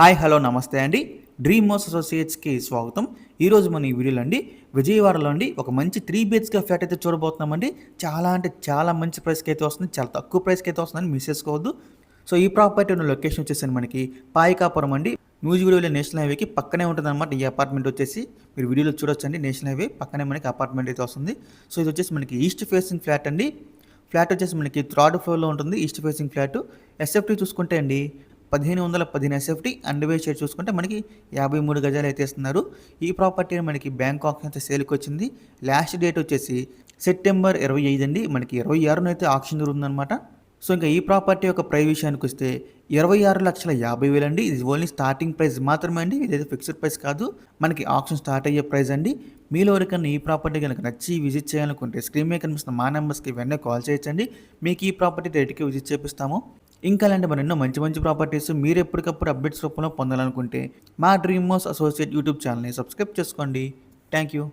Hi hello నమస్తే అండి. Dream మోస్ అసోసియేట్స్కి స్వాగతం. ఈరోజు మన ఈ వీడియోలో అండి విజయవాడలో అండి ఒక మంచి త్రీ బిహెచ్కే ఫ్లాట్ అయితే చూడబోతున్నామండి. చాలా అంటే చాలా మంచి ప్రైస్కి అయితే వస్తుంది చాలా తక్కువ ప్రైస్కి అయితే వస్తుందని మిస్ చేసుకోవద్దు. సో ఈ ప్రాపర్టీ ఉన్న లొకేషన్ వచ్చేసాను మనకి పాయికాపురం అండి. మ్యూజిక్ వీడియోలో నేషనల్ హైవేకి పక్కనే ఉంటుంది అనమాట ఈ అపార్ట్మెంట్ వచ్చేసి. మీరు వీడియోలో చూడొచ్చండి నేషనల్ హైవే పక్కనే మనకి అపార్ట్మెంట్ అయితే వస్తుంది. సో ఇది వచ్చేసి మనకి ఈస్ట్ ఫేసింగ్ ఫ్లాట్ అండి. ఫ్లాట్ వచ్చేసి మనకి థర్డ్ ఫ్లోర్లో ఉంటుంది ఈస్ట్ ఫేసింగ్ ఫ్లాట్. ఎస్ఎఫ్టీ చూసుకుంటే అండి పదిహేను వందల పదిహేను ఎస్ఎఫ్టీ అండ్ వే షేర్ చూసుకుంటే మనకి యాభై మూడు గజాలు అయితే ఇస్తున్నారు. ఈ ప్రాపర్టీ మనకి బ్యాంక్ ఆప్షన్ అయితే సేల్కి వచ్చింది. లాస్ట్ డేట్ వచ్చేసి సెప్టెంబర్ ఇరవై ఐదు అండి. మనకి ఇరవై ఆరున అయితే ఆప్షన్ జరుగుతుందన్నమాట. సో ఇంకా ఈ ప్రాపర్టీ యొక్క ప్రైస్ విషయానికి వస్తే ఇరవై ఆరు లక్షల యాభై వేలు అండి. ఇది ఓన్లీ స్టార్టింగ్ ప్రైస్ మాత్రమే అండి. ఇదైతే ఫిక్స్డ్ ప్రైస్ కాదు. మనకి ఆప్షన్ స్టార్ట్ అయ్యే ప్రైస్ అండి. మీలో ఎవరికైనా ఈ ప్రాపర్టీ కనుక నచ్చి విజిట్ చేయాలనుకుంటే స్క్రీన్ మీద కనిపిస్తున్న మా నెంబర్స్కి వెంటనే కాల్ చేయొచ్చండి. మీకు ఈ ప్రాపర్టీ రేటుకి విజిట్ చేపిస్తాము. ఇంకా అలాంటి మరి ఎన్నో మంచి మంచి ప్రాపర్టీస్ మీరు ఎప్పటికప్పుడు అప్డేట్స్ రూపంలో పొందాలనుకుంటే మా డ్రీమ్ మోస్ అసోసియేట్ యూట్యూబ్ ఛానల్ని సబ్స్క్రైబ్ చేసుకోండి. Thank you